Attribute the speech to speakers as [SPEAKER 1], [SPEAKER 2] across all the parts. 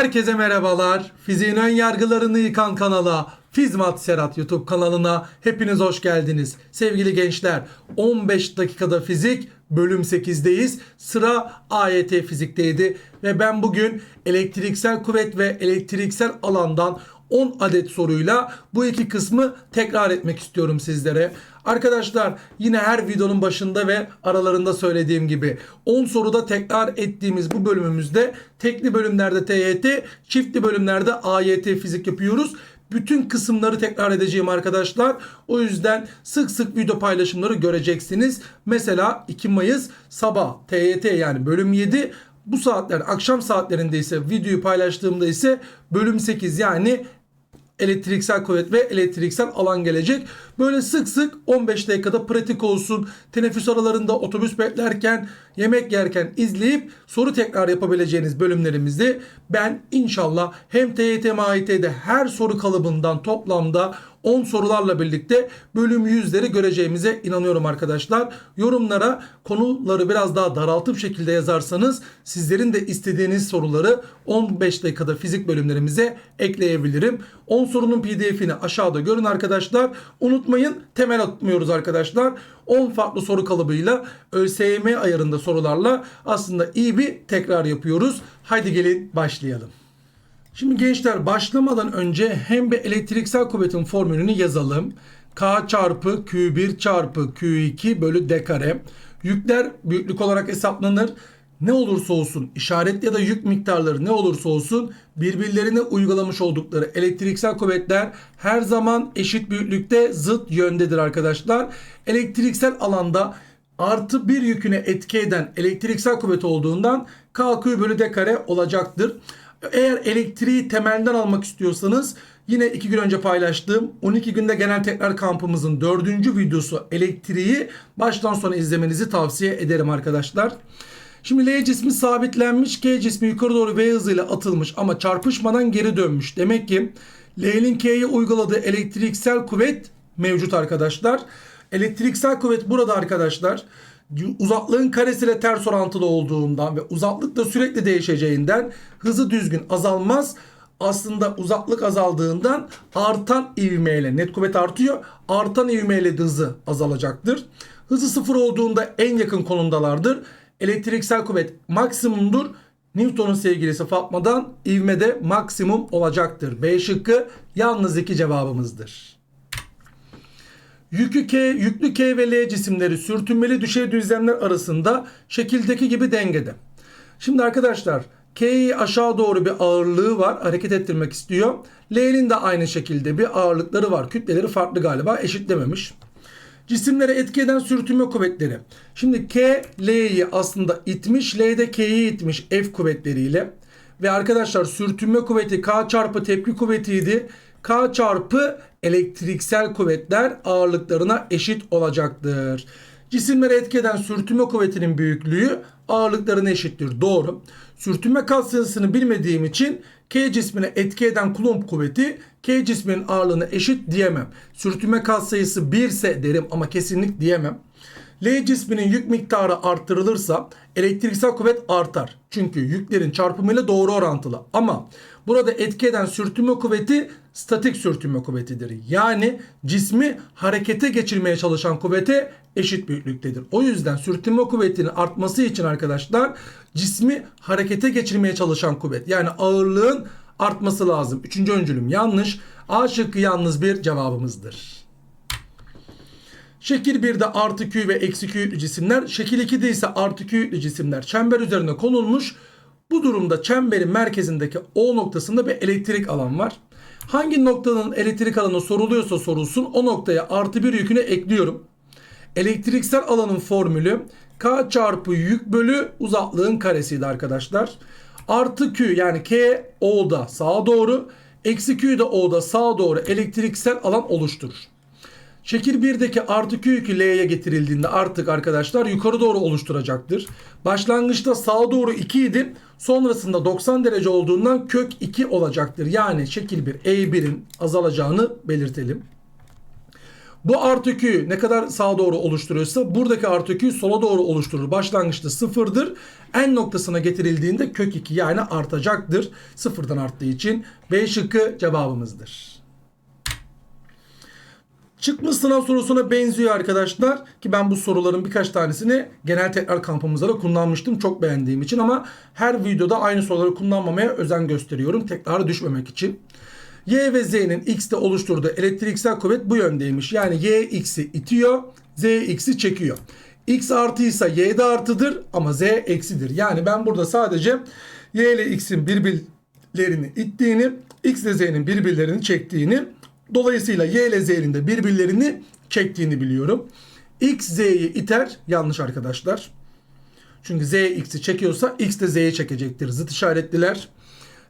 [SPEAKER 1] Herkese merhabalar. Fiziğin ön yargılarını yıkan kanala Fizmat Serhat YouTube kanalına hepiniz hoş geldiniz. Sevgili gençler 15 dakikada fizik bölüm 8'deyiz. Sıra AYT fizikteydi ve ben bugün elektriksel kuvvet ve elektriksel alandan 10 adet soruyla bu iki kısmı tekrar etmek istiyorum sizlere. Arkadaşlar yine her videonun başında ve aralarında söylediğim gibi 10 soruda tekrar ettiğimiz bu bölümümüzde tekli bölümlerde TYT, çiftli bölümlerde AYT fizik yapıyoruz. Bütün kısımları tekrar edeceğim arkadaşlar. O yüzden sık sık video paylaşımları göreceksiniz. Mesela 2 Mayıs sabah TYT yani bölüm 7 bu saatler akşam saatlerinde ise videoyu paylaştığımda ise bölüm 8 yani elektriksel kuvvet ve elektriksel alan gelecek. Böyle sık sık 15 dakikada pratik olsun. Teneffüs aralarında otobüs beklerken, yemek yerken izleyip soru tekrar yapabileceğiniz bölümlerimizde ben inşallah hem TYT MAİT'de her soru kalıbından toplamda 10 sorularla birlikte bölüm yüzleri göreceğimize inanıyorum arkadaşlar. Yorumlara konuları biraz daha daraltıp şekilde yazarsanız sizlerin de istediğiniz soruları 15 dakikada fizik bölümlerimize ekleyebilirim. 10 sorunun pdf'ini aşağıda görün arkadaşlar. Unutmayın temel atmıyoruz arkadaşlar. 10 farklı soru kalıbıyla ÖSYM ayarında sorularla aslında iyi bir tekrar yapıyoruz. Haydi gelin başlayalım. Şimdi gençler başlamadan önce hem bir elektriksel kuvvetin formülünü yazalım. K çarpı Q1 çarpı Q2 bölü D kare. Yükler büyüklük olarak hesaplanır. Ne olursa olsun işaret ya da yük miktarları ne olursa olsun birbirlerine uygulamış oldukları elektriksel kuvvetler her zaman eşit büyüklükte zıt yöndedir arkadaşlar. Elektriksel alanda artı bir yüküne etki eden elektriksel kuvvet olduğundan KQ bölü D kare olacaktır. Eğer elektriği temelden almak istiyorsanız yine iki gün önce paylaştığım 12 günde genel tekrar kampımızın dördüncü videosu elektriği baştan sona izlemenizi tavsiye ederim arkadaşlar. Şimdi L cismi sabitlenmiş, K cismi yukarı doğru V hızıyla atılmış ama çarpışmadan geri dönmüş. Demek ki L'nin K'ye uyguladığı elektriksel kuvvet mevcut arkadaşlar. Elektriksel kuvvet burada arkadaşlar uzaklığın karesiyle ters orantılı olduğundan ve uzaklık da sürekli değişeceğinden hızı düzgün azalmaz. Aslında uzaklık azaldığından artan ivmeyle net kuvvet artıyor. Artan ivmeyle de hızı azalacaktır. Hızı sıfır olduğunda en yakın konumdalardır. Elektriksel kuvvet maksimumdur. Newton'un sevgilisi Fatma'dan ivmede maksimum olacaktır. B şıkkı yalnız iki cevabımızdır. Yükü K, yüklü K ve L cisimleri sürtünmeli düşey düzlemler arasında şekildeki gibi dengede. Şimdi arkadaşlar K'yi aşağı doğru bir ağırlığı var. Hareket ettirmek istiyor. L'nin de aynı şekilde bir ağırlıkları var. Kütleleri farklı galiba. Eşitlememiş. Cisimlere etki eden sürtünme kuvvetleri. Şimdi K L'yi aslında itmiş. L de K'yi itmiş F kuvvetleriyle. Ve arkadaşlar sürtünme kuvveti K çarpı tepki kuvvetiydi. K çarpı elektriksel kuvvetler ağırlıklarına eşit olacaktır. Cisimlere etki eden sürtünme kuvvetinin büyüklüğü ağırlıklarına eşittir. Doğru. Sürtünme katsayısını bilmediğim için K cismine etki eden kulomb kuvveti K cisminin ağırlığına eşit diyemem. Sürtünme katsayısı 1 ise derim ama kesinlik diyemem. L cisminin yük miktarı arttırılırsa elektriksel kuvvet artar. Çünkü yüklerin çarpımıyla doğru orantılı. Ama burada etki eden sürtünme kuvveti statik sürtünme kuvvetidir. Yani cismi harekete geçirmeye çalışan kuvvete eşit büyüklüktedir. O yüzden sürtünme kuvvetinin artması için arkadaşlar cismi harekete geçirmeye çalışan kuvvet yani ağırlığın artması lazım. Üçüncü öncülüm yanlış. A şıkkı yalnız bir cevabımızdır. Şekil 1'de artı Q ve eksi Q yüklü cisimler. Şekil 2'de ise artı Q yüklü cisimler çember üzerine konulmuş. Bu durumda çemberin merkezindeki O noktasında bir elektrik alan var. Hangi noktanın elektrik alanı soruluyorsa sorulsun o noktaya artı bir yükünü ekliyorum. Elektriksel alanın formülü K çarpı yük bölü uzaklığın karesiydi arkadaşlar. Artı Q yani K O'da sağa doğru. Eksi Q de O'da sağa doğru elektriksel alan oluşturur. Şekil 1'deki artı Q yükü L'ye getirildiğinde artık arkadaşlar yukarı doğru oluşturacaktır. Başlangıçta sağa doğru 2 idi. Sonrasında 90 derece olduğundan kök 2 olacaktır. Yani şekil 1 E1'in azalacağını belirtelim. Bu artı Q'yu ne kadar sağa doğru oluşturuyorsa buradaki artı Q'yu sola doğru oluşturur. Başlangıçta sıfırdır. En noktasına getirildiğinde kök 2 yani artacaktır. Sıfırdan arttığı için B şıkkı cevabımızdır. Çıkmış sınav sorusuna benziyor arkadaşlar. Ki ben bu soruların birkaç tanesini genel tekrar kampımızda da kullanmıştım. Çok beğendiğim için ama her videoda aynı soruları kullanmamaya özen gösteriyorum. Tekrar düşmemek için. Y ve Z'nin X'te oluşturduğu elektriksel kuvvet bu yöndeymiş. Yani Y X'i itiyor, Z X'i çekiyor. X artıysa Y de artıdır ama Z eksidir. Yani ben burada sadece Y ile X'in birbirlerini ittiğini, X ile Z'nin birbirlerini çektiğini, dolayısıyla Y ile Z'nin de birbirlerini çektiğini biliyorum. X Z'yi iter. Yanlış arkadaşlar. Çünkü Z X'i çekiyorsa X de Z'yi çekecektir. Zıt işaretliler.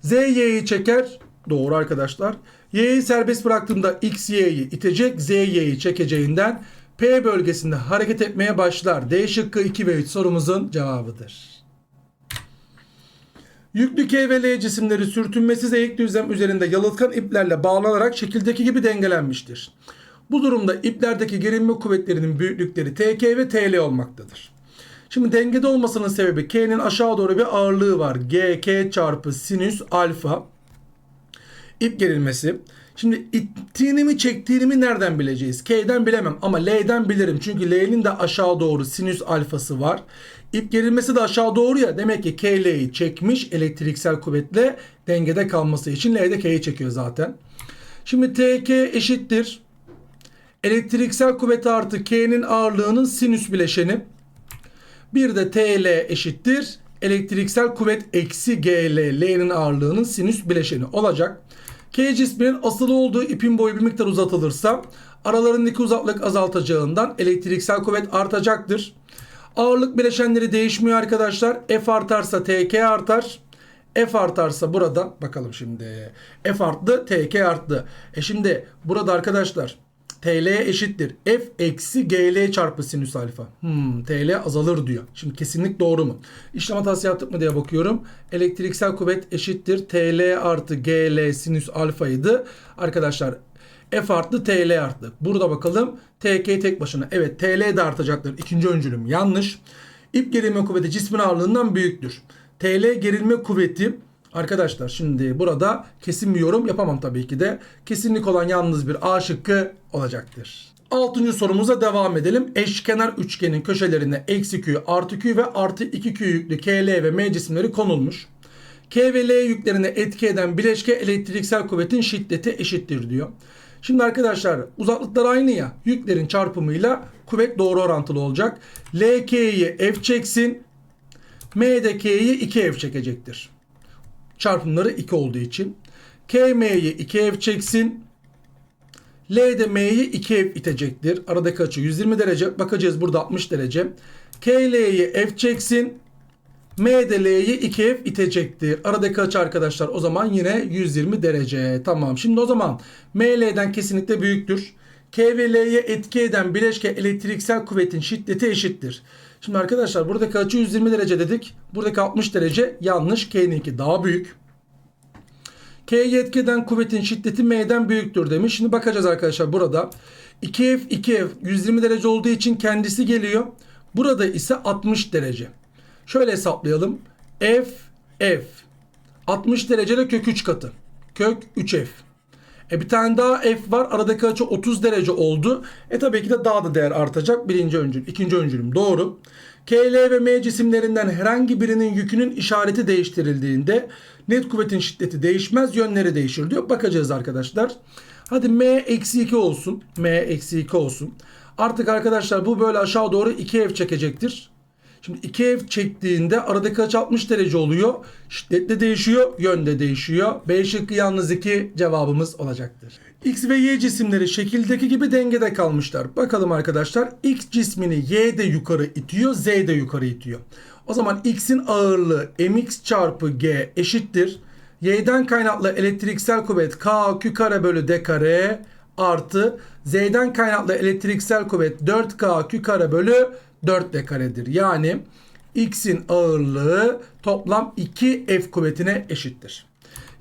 [SPEAKER 1] Z Y'yi çeker. Doğru arkadaşlar. Y'yi serbest bıraktığımda X Y'yi itecek. Z Y'yi çekeceğinden P bölgesinde hareket etmeye başlar. D şıkkı 2 ve 3 sorumuzun cevabıdır. Yüklü K ve L cisimleri sürtünmesiz eğik düzlem üzerinde yalıtkan iplerle bağlanarak şekildeki gibi dengelenmiştir. Bu durumda iplerdeki gerilme kuvvetlerinin büyüklükleri TK ve TL olmaktadır. Şimdi dengede olmasının sebebi K'nin aşağı doğru bir ağırlığı var. GK çarpı sinüs alfa. İp gerilmesi. Şimdi ittiğini mi çektiğini mi nereden bileceğiz? K'den bilemem ama L'den bilirim. Çünkü L'nin de aşağı doğru sinüs alfası var. İp gerilmesi de aşağı doğru ya. Demek ki K L'yi çekmiş elektriksel kuvvetle dengede kalması için L de K'yi çekiyor zaten. Şimdi TK eşittir. Elektriksel kuvvet artı K'nin ağırlığının sinüs bileşeni. Bir de TL eşittir. Elektriksel kuvvet eksi GL, L'nin ağırlığının sinüs bileşeni olacak. K cisminin asılı olduğu ipin boyu bir miktar uzatılırsa aralarındaki uzaklık azaltacağından elektriksel kuvvet artacaktır. Ağırlık bileşenleri değişmiyor arkadaşlar. F artarsa TK artar. F artarsa burada bakalım şimdi. F arttı, TK arttı. E şimdi burada arkadaşlar TL eşittir. F eksi GL çarpı sinüs alfa. Hmm, TL azalır diyor. Şimdi kesinlik doğru mu? İşlem hatası yaptık mı diye bakıyorum. Elektriksel kuvvet eşittir. TL artı GL sinüs alfaydı. Arkadaşlar F arttı TL arttı. Burada bakalım TK tek başına. Evet TL de artacaktır. İkinci öncülüm yanlış. İp gerilme kuvveti cismin ağırlığından büyüktür. TL gerilme kuvveti Arkadaşlar şimdi burada kesin bir yorum yapamam tabii ki de. Kesinlik olan yalnız bir A şıkkı olacaktır. Altıncı sorumuza devam edelim. Eşkenar üçgenin köşelerine eksi Q, artı Q ve artı 2 Q yüklü KL ve M cisimleri konulmuş. K ve L yüklerine etki eden bileşke elektriksel kuvvetin şiddeti eşittir diyor. Şimdi arkadaşlar uzaklıklar aynı ya. Yüklerin çarpımıyla kuvvet doğru orantılı olacak. L K'yi F çeksin. M de K'yi 2F çekecektir çarpımları 2 olduğu için. K M'yi 2F çeksin. L de M'yi 2F itecektir. Aradaki açı 120 derece. Bakacağız burada 60 derece. K L'yi F çeksin. M de L'yi 2F itecektir. Aradaki açı arkadaşlar o zaman yine 120 derece. Tamam. Şimdi o zaman M L'den kesinlikle büyüktür. K ve L'ye etki eden bileşke elektriksel kuvvetin şiddeti eşittir. Şimdi arkadaşlar buradaki açı 120 derece dedik. Buradaki 60 derece yanlış. K'ninki daha büyük. K'ye etki eden kuvvetin şiddeti M'den büyüktür demiş. Şimdi bakacağız arkadaşlar burada. 2F 2F 120 derece olduğu için kendisi geliyor. Burada ise 60 derece. Şöyle hesaplayalım. F F 60 derecede kök 3 katı. Kök 3F. E bir tane daha F var. Aradaki açı 30 derece oldu. E tabii ki de daha da değer artacak. Birinci öncül, ikinci öncülüm doğru. KL ve M cisimlerinden herhangi birinin yükünün işareti değiştirildiğinde net kuvvetin şiddeti değişmez, yönleri değişir diyor. Bakacağız arkadaşlar. Hadi M eksi 2 olsun. M eksi 2 olsun. Artık arkadaşlar bu böyle aşağı doğru 2F çekecektir. Şimdi 2 ev çektiğinde aradaki açı 60 derece oluyor. Şiddetle değişiyor, yönde değişiyor. B şıkkı yalnız 2 cevabımız olacaktır. X ve Y cisimleri şekildeki gibi dengede kalmışlar. Bakalım arkadaşlar X cismini Y de yukarı itiyor, Z de yukarı itiyor. O zaman X'in ağırlığı mx çarpı G eşittir. Y'den kaynaklı elektriksel kuvvet K Q kare bölü D kare artı Z'den kaynaklı elektriksel kuvvet 4K Q kare bölü 4 D karedir. Yani X'in ağırlığı toplam 2 F kuvvetine eşittir.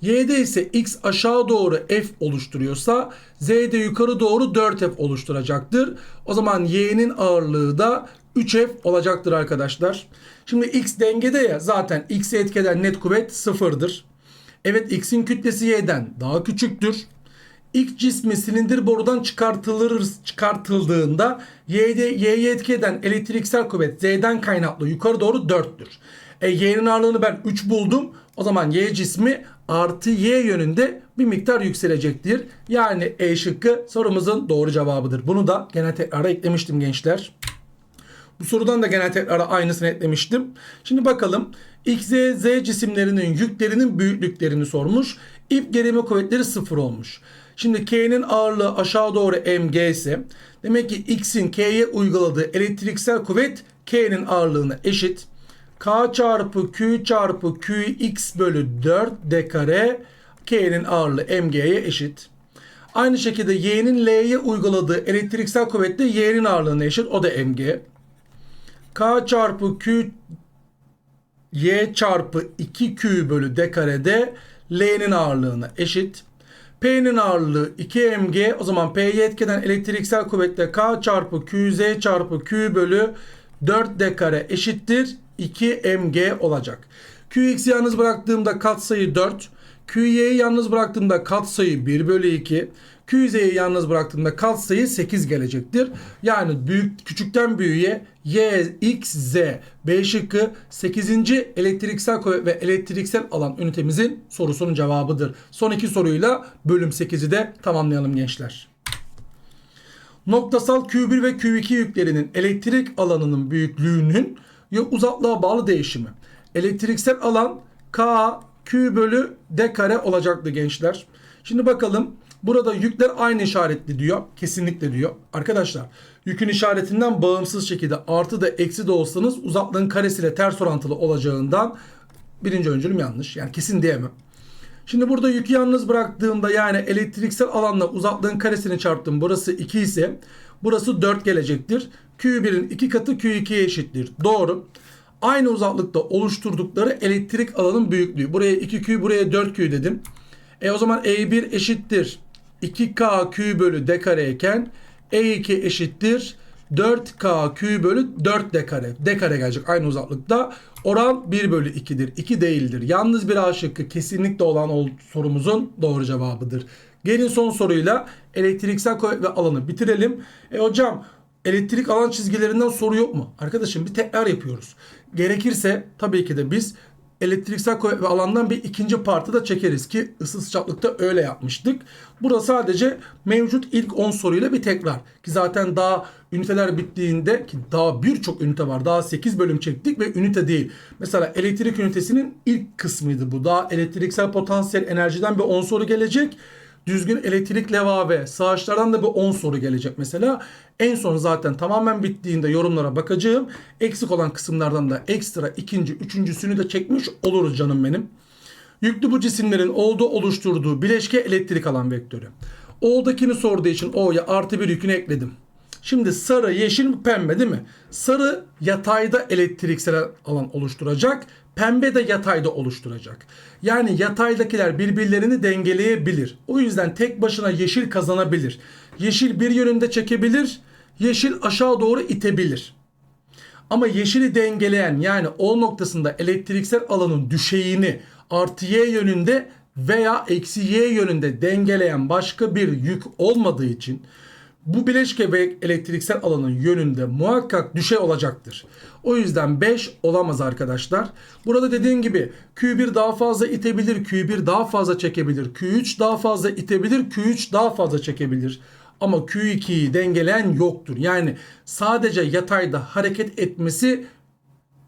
[SPEAKER 1] Y'de ise x aşağı doğru f oluşturuyorsa Z'de yukarı doğru 4f oluşturacaktır. O zaman y'nin ağırlığı da 3f olacaktır arkadaşlar. Şimdi x dengede ya zaten x'e etkeden net kuvvet sıfırdır. Evet x'in kütlesi y'den daha küçüktür. X cismi silindir borudan çıkartılır çıkartıldığında Y'de Y'ye etki eden elektriksel kuvvet Z'den kaynaklı yukarı doğru 4'tür. E, Y'nin ağırlığını ben 3 buldum. O zaman Y cismi artı Y yönünde bir miktar yükselecektir. Yani E şıkkı sorumuzun doğru cevabıdır. Bunu da genel tekrara eklemiştim gençler. Bu sorudan da genel tekrara aynısını eklemiştim. Şimdi bakalım X, Y, Z cisimlerinin yüklerinin büyüklüklerini sormuş. İp gerilme kuvvetleri sıfır olmuş. Şimdi K'nin ağırlığı aşağı doğru mg ise demek ki X'in K'ye uyguladığı elektriksel kuvvet K'nin ağırlığına eşit. K çarpı Q çarpı Qx bölü 4 d kare K'nin ağırlığı mg'ye eşit. Aynı şekilde Y'nin L'ye uyguladığı elektriksel kuvvet de Y'nin ağırlığına eşit. O da mg. K çarpı Q Y çarpı 2Q bölü D karede L'nin ağırlığına eşit. P'nin ağırlığı 2 mg. O zaman P'ye etkeden elektriksel kuvvetle K çarpı QZ çarpı Q bölü 4 D kare eşittir 2 mg olacak. Qx'i yalnız bıraktığımda katsayı 4. Qy'yi yalnız bıraktığımda katsayı 1 bölü 2. QZ'yi yalnız bıraktığımda katsayı 8 gelecektir. Yani büyük küçükten büyüğe Y, X, Z, B şıkkı 8. elektriksel kuvvet ve elektriksel alan ünitemizin sorusunun cevabıdır. Son iki soruyla bölüm 8'i de tamamlayalım gençler. Noktasal Q1 ve Q2 yüklerinin elektrik alanının büyüklüğünün uzaklığa bağlı değişimi. Elektriksel alan K, Q bölü D kare olacaktı gençler. Şimdi bakalım burada yükler aynı işaretli diyor. Kesinlikle diyor. Arkadaşlar yükün işaretinden bağımsız şekilde artı da eksi de olsanız uzaklığın karesiyle ters orantılı olacağından birinci öncülüm yanlış. Yani kesin diyemem. Şimdi burada yükü yalnız bıraktığımda yani elektriksel alanla uzaklığın karesini çarptım. Burası 2 ise burası 4 gelecektir. Q1'in 2 katı Q2'ye eşittir. Doğru. Aynı uzaklıkta oluşturdukları elektrik alanın büyüklüğü. Buraya 2Q buraya 4Q dedim. E o zaman E1 eşittir 2K Q bölü D kare iken E2 eşittir 4K Q bölü 4 D kare. D kare gelecek aynı uzaklıkta. Oran 1 bölü 2'dir. 2 değildir. Yalnız bir A şıkkı kesinlikle olan ol- sorumuzun doğru cevabıdır. Gelin son soruyla elektriksel kuvvet ve alanı bitirelim. E hocam elektrik alan çizgilerinden soru yok mu? Arkadaşım bir tekrar yapıyoruz. Gerekirse tabii ki de biz elektriksel alandan bir ikinci partı da çekeriz ki ısı sıcaklıkta öyle yapmıştık. Burada sadece mevcut ilk 10 soruyla bir tekrar. Ki zaten daha üniteler bittiğinde ki daha birçok ünite var. Daha 8 bölüm çektik ve ünite değil. Mesela elektrik ünitesinin ilk kısmıydı bu. Daha elektriksel potansiyel enerjiden bir 10 soru gelecek. Düzgün elektrik leva ve sağaçlardan da bir 10 soru gelecek mesela. En son zaten tamamen bittiğinde yorumlara bakacağım. Eksik olan kısımlardan da ekstra ikinci, üçüncüsünü de çekmiş oluruz canım benim. Yüklü bu cisimlerin O'da oluşturduğu bileşke elektrik alan vektörü. O'dakini sorduğu için O'ya artı bir yükünü ekledim. Şimdi sarı, yeşil, pembe değil mi? Sarı yatayda elektriksel alan oluşturacak. Pembe de yatayda oluşturacak. Yani yataydakiler birbirlerini dengeleyebilir. O yüzden tek başına yeşil kazanabilir. Yeşil bir yönünde çekebilir. Yeşil aşağı doğru itebilir. Ama yeşili dengeleyen yani O noktasında elektriksel alanın düşeyini artı Y yönünde veya eksi Y yönünde dengeleyen başka bir yük olmadığı için bu bileşke ve elektriksel alanın yönünde muhakkak düşey olacaktır. O yüzden 5 olamaz arkadaşlar. Burada dediğim gibi Q1 daha fazla itebilir, Q1 daha fazla çekebilir, Q3 daha fazla itebilir, Q3 daha fazla çekebilir. Ama Q2'yi dengeleyen yoktur. Yani sadece yatayda hareket etmesi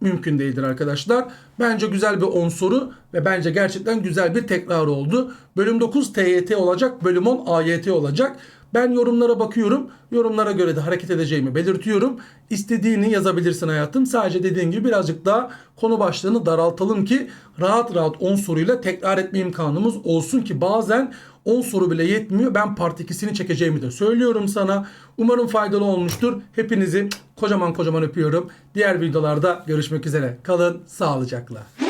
[SPEAKER 1] mümkün değildir arkadaşlar. Bence güzel bir 10 soru ve bence gerçekten güzel bir tekrar oldu. Bölüm 9 TYT olacak, bölüm 10 AYT olacak. Ben yorumlara bakıyorum. Yorumlara göre de hareket edeceğimi belirtiyorum. İstediğini yazabilirsin hayatım. Sadece dediğim gibi birazcık daha konu başlığını daraltalım ki rahat rahat 10 soruyla tekrar etme imkanımız olsun ki bazen 10 soru bile yetmiyor. Ben part 2'sini çekeceğimi de söylüyorum sana. Umarım faydalı olmuştur. Hepinizi kocaman kocaman öpüyorum. Diğer videolarda görüşmek üzere. Kalın sağlıcakla.